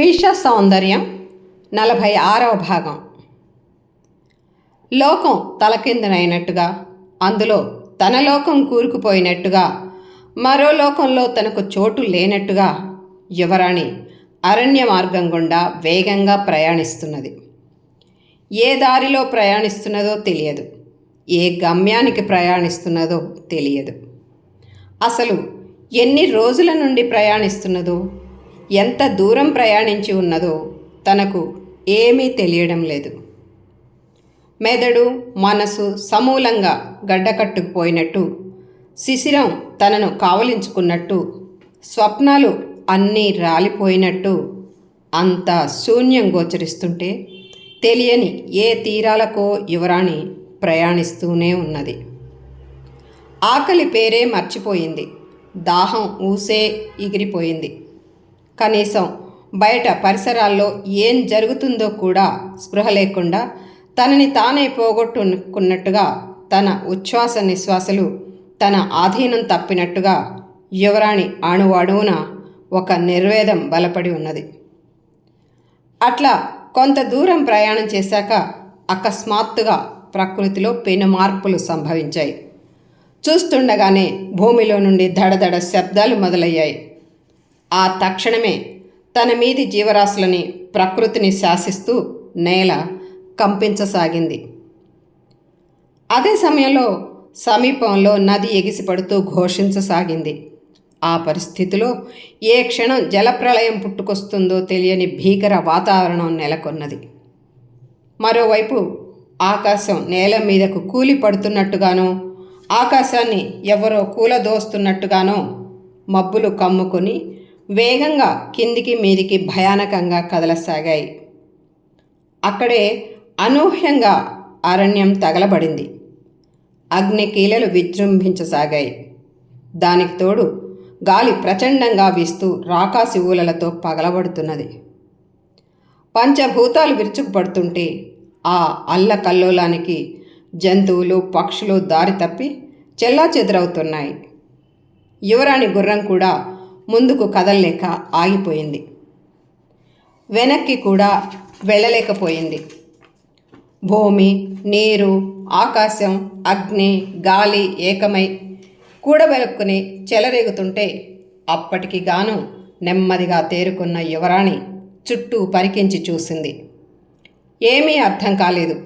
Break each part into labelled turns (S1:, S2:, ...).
S1: విష సౌందర్యం నలభై ఆరవ భాగం. లోకం తలకిందనైనట్టుగా అందులో తన లోకం కూరుకుపోయినట్టుగా మరో లోకంలో తనకు చోటు లేనట్టుగా యువరాణి అరణ్య మార్గం గుండా వేగంగా ప్రయాణిస్తున్నది. ఏ దారిలో ప్రయాణిస్తున్నదో తెలియదు. ఏ గమ్యానికి ప్రయాణిస్తున్నదో తెలియదు. అసలు ఎన్ని రోజుల నుండి ప్రయాణిస్తున్నదో ఎంత దూరం ప్రయాణించి ఉన్నదో తనకు ఏమీ తెలియడం లేదు. మెదడు మనసు సమూలంగా గడ్డకట్టుకుపోయినట్టు శిశిరం తనను కావలించుకున్నట్టు స్వప్నాలు అన్నీ రాలిపోయినట్టు అంత శూన్యం గోచరిస్తుంటే తెలియని ఏ తీరాలకో యువరాణి ప్రయాణిస్తూనే ఉన్నది. ఆకలి పేరే మర్చిపోయింది. దాహం ఊసే ఎగిరిపోయింది. కనీసం బయట పరిసరాల్లో ఏం జరుగుతుందో కూడా స్పృహ లేకుండా తనని తానే పోగొట్టుకున్నట్టుగా తన ఉచ్ఛ్వాస నిశ్వాసలు తన ఆధీనం తప్పినట్టుగా యువరాణి అణువణువున ఒక నిర్వేదం బలపడి ఉన్నది. అట్లా కొంత దూరం ప్రయాణం చేశాక అకస్మాత్తుగా ప్రకృతిలో పెను మార్పులు సంభవించాయి. చూస్తుండగానే భూమిలో నుండి దడదడ శబ్దాలు మొదలయ్యాయి. ఆ తక్షణమే తన మీది జీవరాశులని ప్రకృతిని శాసిస్తూ నేల కంపించసాగింది. అదే సమయంలో సమీపంలో నది ఎగిసిపడుతూ ఘోషించసాగింది. ఆ పరిస్థితిలో ఏ క్షణం జలప్రళయం పుట్టుకొస్తుందో తెలియని భీకర వాతావరణం నెలకొన్నది. మరోవైపు ఆకాశం నేల మీదకు కూలి పడుతున్నట్టుగానో ఆకాశాన్ని ఎవరో కూలదోస్తున్నట్టుగానో మబ్బులు కమ్ముకొని వేగంగా కిందికి మీదికి భయానకంగా కదలసాగాయి. అక్కడే అనూహ్యంగా అరణ్యం తగలబడింది. అగ్నికీలలు విజృంభించసాగాయి. దానికి తోడు గాలి ప్రచండంగా వీస్తూ రాకాసి ఊలలతో పగలబడుతున్నది. పంచభూతాలు విరుచుకుపడుతుంటే ఆ అల్లకల్లోలానికి జంతువులు పక్షులు దారి తప్పి చెల్లా చెదరవుతున్నాయి యువరాణి గుర్రం కూడా ముందుకు కదలలేక ఆగిపోయింది. వెనక్కి కూడా వెళ్ళలేకపోయింది. భూమి నీరు ఆకాశం అగ్ని గాలి ఏకమై కూడబెరుక్కుని చెలరేగుతుంటే అప్పటికి గాను నెమ్మదిగా తేరుకున్న యువరాణి చుట్టూ పరికించి చూసింది. ఏమీ అర్థం కాలేదు.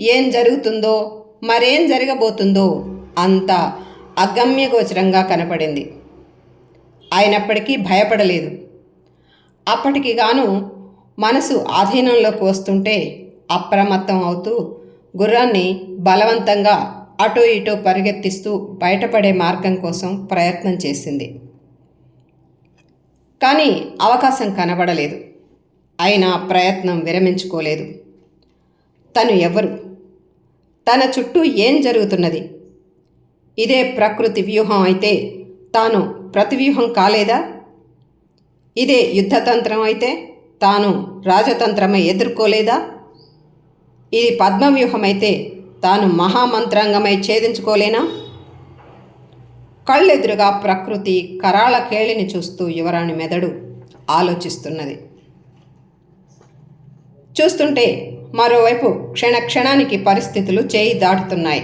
S1: ఏం జరుగుతుందో మరేం జరగబోతుందో అంత అగమ్యగోచరంగా కనపడింది. అయినప్పటికీ భయపడలేదు. అప్పటికి గాను మనసు ఆధీనంలోకి వస్తుంటే అప్రమత్తం అవుతూ గుర్రాన్ని బలవంతంగా అటూ ఇటూ పరిగెత్తిస్తూ బయటపడే మార్గం కోసం ప్రయత్నం చేసింది. కానీ అవకాశం కనబడలేదు. అయినా ప్రయత్నం విరమించుకోలేదు. తను ఎవరు? తన చుట్టూ ఏం జరుగుతున్నది? ఇదే ప్రకృతి వ్యూహం అయితే తాను ప్రతివ్యూహం కాలేదా? ఇదే యుద్ధతంత్రం అయితే తాను రాజతంత్రమై ఎదుర్కోలేదా? ఇది పద్మవ్యూహమైతే తాను మహామంత్రాంగమై ఛేదించుకోలేనా? కళ్ళెదురుగా ప్రకృతి కరాళ కేళిని చూస్తూ యువరాణి మెదడు ఆలోచిస్తున్నది. చూస్తుంటే మరోవైపు క్షణ క్షణానికి పరిస్థితులు చేయి దాటుతున్నాయి.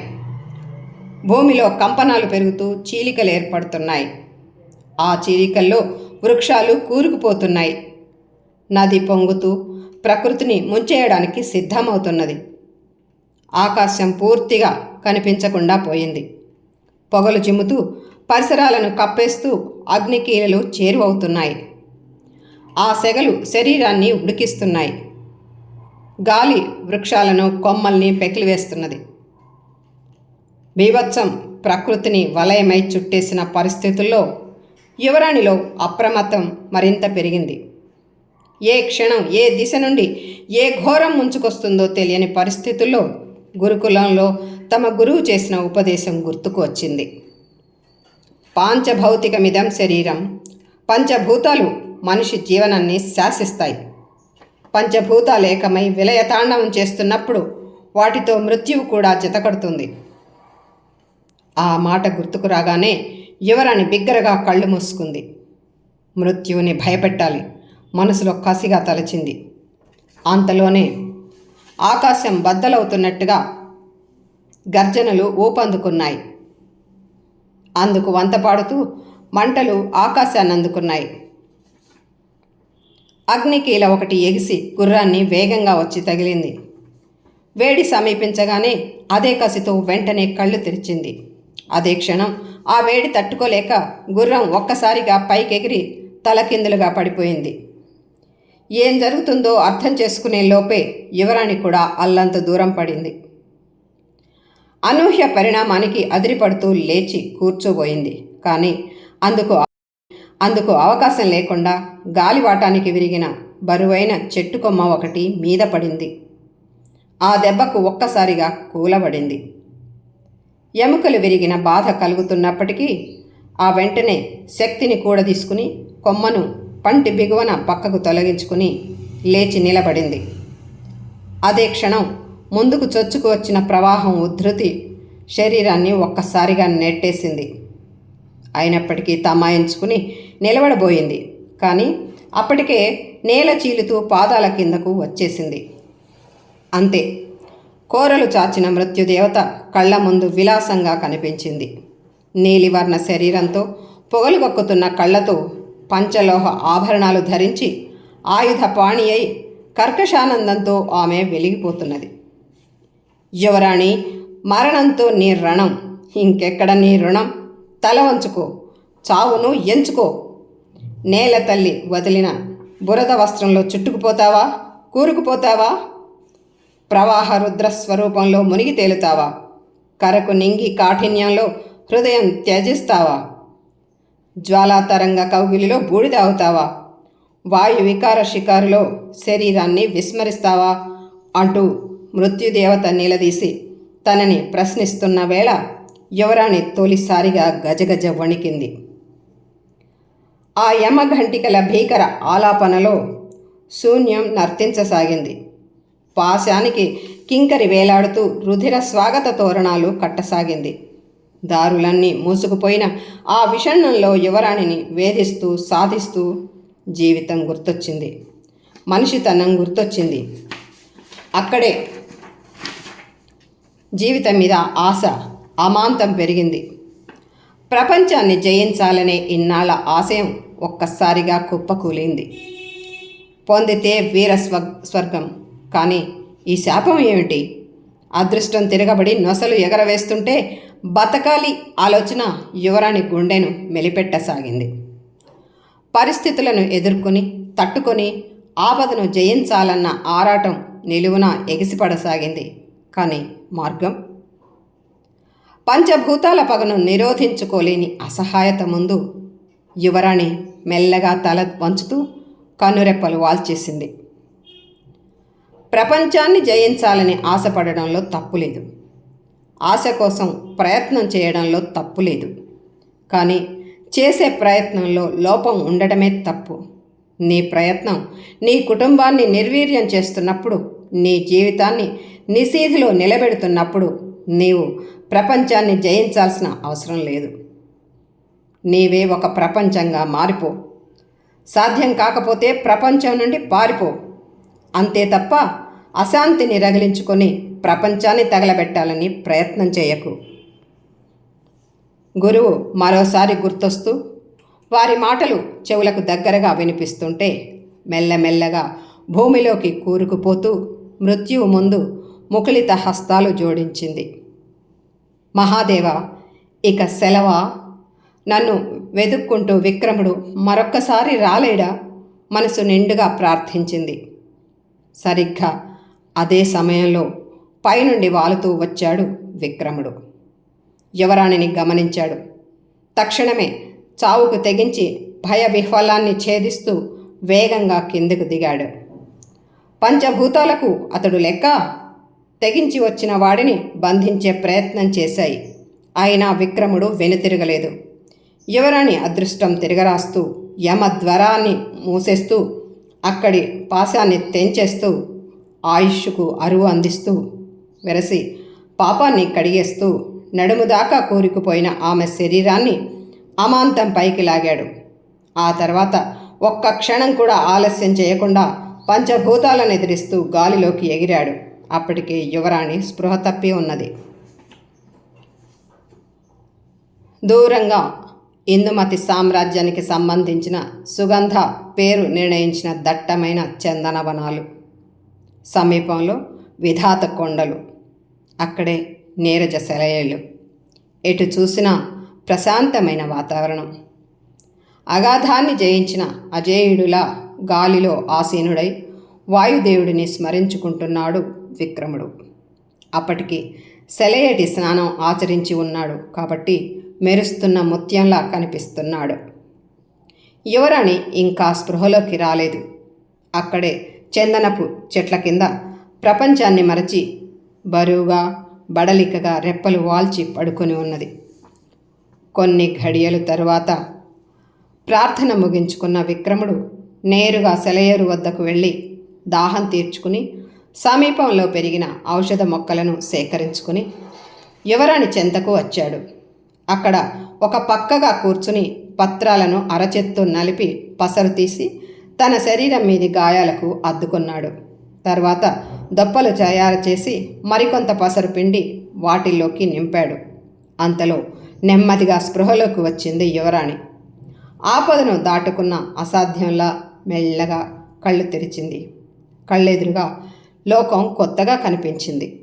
S1: భూమిలో కంపనాలు పెరుగుతూ చీలికలు ఏర్పడుతున్నాయి. ఆ చీలికల్లో వృక్షాలు కూరుకుపోతున్నాయి. నది పొంగుతూ ప్రకృతిని ముంచేయడానికి సిద్ధమవుతున్నది. ఆకాశం పూర్తిగా కనిపించకుండా పోయింది. పొగలు చిమ్ముతూ పరిసరాలను కప్పేస్తూ అగ్నికీలలు చేరువవుతున్నాయి. ఆ సెగలు శరీరాన్ని ఉడికిస్తున్నాయి. గాలి వృక్షాలను కొమ్మల్ని పెకిలివేస్తున్నది. బీభత్సం ప్రకృతిని వలయమై చుట్టేసిన పరిస్థితుల్లో యువరాణిలో అప్రమత్తం మరింత పెరిగింది. ఏ క్షణం ఏ దిశ నుండి ఏ ఘోరం ముంచుకొస్తుందో తెలియని పరిస్థితుల్లో గురుకులంలో తమ గురువు చేసిన ఉపదేశం గుర్తుకు వచ్చింది. పాంచభౌతికమిదం శరీరం పంచభూతాలు మనిషి జీవనాన్ని శాసిస్తాయి. పంచభూతాలేకమై విలయతాండవం చేస్తున్నప్పుడు వాటితో మృత్యువు కూడా జతకడుతుంది. ఆ మాట గుర్తుకు రాగానే యువరాణి బిగ్గరగా కళ్ళు మూసుకుంది. మృత్యువుని భయపెట్టాలి. మనసులో కసిగా తలచింది. అంతలోనే ఆకాశం బద్దలవుతున్నట్టుగా గర్జనలు ఊపందుకున్నాయి. అందుకు వంతపాడుతూ మంటలు ఆకాశాన్ని అందుకున్నాయి. అగ్నికీల ఒకటి ఎగిసి గుర్రాన్ని వేగంగా వచ్చి తగిలింది. వేడి సమీపించగానే అదే కసితో వెంటనే కళ్ళు తెరిచింది. అదే క్షణం ఆ వేడి తట్టుకోలేక గుర్రం ఒక్కసారిగా పైకెగిరి తలకిందులుగా పడిపోయింది. ఏం జరుగుతుందో అర్థం చేసుకునే లోపే యువరాణి కూడా అల్లంత దూరం పడింది. అనూహ్య పరిణామానికి అదిరిపడుతూ లేచి కూర్చోబోయింది. కానీ అందుకు అందుకు అవకాశం లేకుండా గాలివాటానికి విరిగిన బరువైన చెట్టు కొమ్మ ఒకటి మీద పడింది. ఆ దెబ్బకు ఒక్కసారిగా కూలబడింది. ఎముకలు విరిగిన బాధ కలుగుతున్నప్పటికీ ఆ వెంటనే శక్తిని కూడదీసుకుని కొమ్మను పంటి బిగువన పక్కకు తొలగించుకుని లేచి నిలబడింది. అదే క్షణం ముందుకు చొచ్చుకు వచ్చిన ప్రవాహం ఉద్ధృతి శరీరాన్ని ఒక్కసారిగా నెట్టేసింది. అయినప్పటికీ తమాయించుకుని నిలబడబోయింది. కానీ అప్పటికే నేల చీలుతూ పాదాల కిందకు వచ్చేసింది. అంతే. కోరలు చాచిన మృత్యుదేవత కళ్ళ ముందు విలాసంగా కనిపించింది. నీలివర్ణ శరీరంతో పొగలుగొక్కుతున్న కళ్ళతో పంచలోహ ఆభరణాలు ధరించి ఆయుధ పాణి అయి కర్కశానందంతో ఆమె వెలిగిపోతున్నది. యువరాణి మరణంతో నీ రణం ఇంకెక్కడ నీ రుణం? తల వంచుకో చావును ఎంచుకో. నేల తల్లి వదిలిన బురద వస్త్రంలో చుట్టుకుపోతావా? కూరుకుపోతావా? ప్రవాహ రుద్ర స్వరూపంలో మునిగి తేలుతావా? కరకు నింగి కాఠిన్యంలో హృదయం త్యజిస్తావా? జ్వాలాతరంగ కౌగిలిలో బూడిద అవుతావా వాయు వికార శికారులో శరీరాన్ని విస్మరిస్తావా? అంటూ మృత్యుదేవత నిలదీసి తనని ప్రశ్నిస్తున్న వేళ యువరాణి తొలిసారిగా గజగజ వణికింది. ఆ యమఘంటికల భీకర ఆలాపనలో శూన్యం నర్తించసాగింది. పాశానికి కింకరి వేలాడుతూ రుధిర స్వాగత తోరణాలు కట్టసాగింది. దారులన్నీ మూసుకుపోయిన ఆ విషణంలో యువరాణిని వేధిస్తూ సాధిస్తూ జీవితం గుర్తొచ్చింది. మనిషితనం గుర్తొచ్చింది. అక్కడే జీవితం మీద ఆశ అమాంతం పెరిగింది. ప్రపంచాన్ని జయించాలనే ఇన్నాళ్ళ ఆశయం ఒక్కసారిగా కుప్పకూలింది. పొందితే వీర స్వ స్వర్గం. కానీ ఈ శాపం ఏమిటి? అదృష్టం తిరగబడి నొసలు ఎగరవేస్తుంటే బతకాలి ఆలోచన యువరాణి గుండెను మెలిపెట్టసాగింది. పరిస్థితులను ఎదుర్కొని తట్టుకొని ఆపదను జయించాలన్న ఆరాటం నిలువున ఎగిసిపడసాగింది. కానీ మార్గం? పంచభూతాల పగను నిరోధించుకోలేని అసహాయత ముందు యువరాణి మెల్లగా తల వంచుతూ కన్నురెప్పలు వాల్చేసింది. ప్రపంచాన్ని జయించాలని ఆశపడడంలో తప్పులేదు. ఆశ కోసం ప్రయత్నం చేయడంలో తప్పు లేదు కానీ చేసే ప్రయత్నంలో లోపం ఉండటమే తప్పు. నీ ప్రయత్నం నీ కుటుంబాన్ని నిర్వీర్యం చేస్తున్నప్పుడు నీ జీవితాన్ని నిషేధిలో నిలబెడుతున్నప్పుడు నీవు ప్రపంచాన్ని జయించాల్సిన అవసరం లేదు. నీవే ఒక ప్రపంచంగా మారిపో. సాధ్యం కాకపోతే ప్రపంచం నుండి పారిపో. అంతే తప్ప అశాంతిని రగిలించుకొని ప్రపంచాన్ని తగలబెట్టాలని ప్రయత్నం చేయకు. గురువు మరోసారి గుర్తొస్తూ వారి మాటలు చెవులకు దగ్గరగా వినిపిస్తుంటే మెల్లమెల్లగా భూమిలోకి కూరుకుపోతూ మృత్యువు ముందు ముకులిత హస్తాలు జోడించింది. మహాదేవ ఇక సెలవా? నన్ను వెతుక్కుంటూ విక్రముడు మరొక్కసారి రాలేడా? మనసు నిండుగా ప్రార్థించింది. సరిగ్గా అదే సమయంలో పైనుండి వాలుతూ వచ్చాడు విక్రముడు. యువరాణిని గమనించాడు? తక్షణమే చావుకు తెగించి భయ విహ్వలాన్ని ఛేదిస్తూ వేగంగా కిందకు దిగాడు. పంచభూతాలకు అతడు లెక్క తెగించి వచ్చిన వాడిని బంధించే ప్రయత్నం చేశాయి. అయినా విక్రముడు వెనుతిరగలేదు. యువరాణి అదృష్టం తిరగరాస్తూ యమద్వరాన్ని మూసేస్తూ అక్కడి పాశాన్ని తెంచేస్తూ ఆయుష్కు అరువు అందిస్తూ వెరసి పాపాన్ని కడిగేస్తూ నడుము దాకా కూరుకుపోయిన ఆమె శరీరాన్ని అమాంతం పైకి లాగాడు. ఆ తర్వాత ఒక్క క్షణం కూడా ఆలస్యం చేయకుండా పంచభూతాలను ఎదిరిస్తూ గాలిలోకి ఎగిరాడు. అప్పటికే యువరాణి స్పృహ తప్పి ఉన్నది. దూరంగా ఇందుమతి సామ్రాజ్యానికి సంబంధించిన సుగంధ పేరు నిర్ణయించిన దట్టమైన చందనవనాలు. సమీపంలో విధాత కొండలు అక్కడే నీరజ శలయలు ఎటు చూసినా ప్రశాంతమైన వాతావరణం. అగాధాన్ని జయించిన అజేయుడులా గాలిలో ఆసీనుడై వాయుదేవుడిని స్మరించుకుంటున్నాడు విక్రముడు. అప్పటికి సెలయేటి స్నానం ఆచరించి ఉన్నాడు కాబట్టి మెరుస్తున్న ముత్యంలా కనిపిస్తున్నాడు. యువరాణి ఇంకా స్పృహలోకి రాలేదు. అక్కడే చందనపు చెట్ల కింద ప్రపంచాన్ని మరచి బరువుగా బడలికగా రెప్పలు వాల్చి పడుకొని ఉన్నది. కొన్ని ఘడియలు తరువాత ప్రార్థన ముగించుకున్న విక్రముడు నేరుగా సెలయేరు వద్దకు వెళ్ళి దాహం తీర్చుకుని సమీపంలో పెరిగిన ఔషధ మొక్కలను సేకరించుకుని యువరాణి చెంతకు వచ్చాడు. అక్కడ ఒక పక్కగా కూర్చుని పత్రాలను అరచెత్తు నలిపి పసరు తీసి తన శరీరం మీది గాయాలకు అద్దుకున్నాడు. తర్వాత దొప్పలు తయారు చేసి మరికొంత పసరు పిండి వాటిల్లోకి నింపాడు. అంతలో నెమ్మదిగా స్పృహలోకి వచ్చింది యువరాణి. ఆపదను దాటుకున్న అసాధ్యంలా మెల్లగా కళ్ళు తెరిచింది. కళ్ళెదురుగా లోకం కొత్తగా కనిపించింది.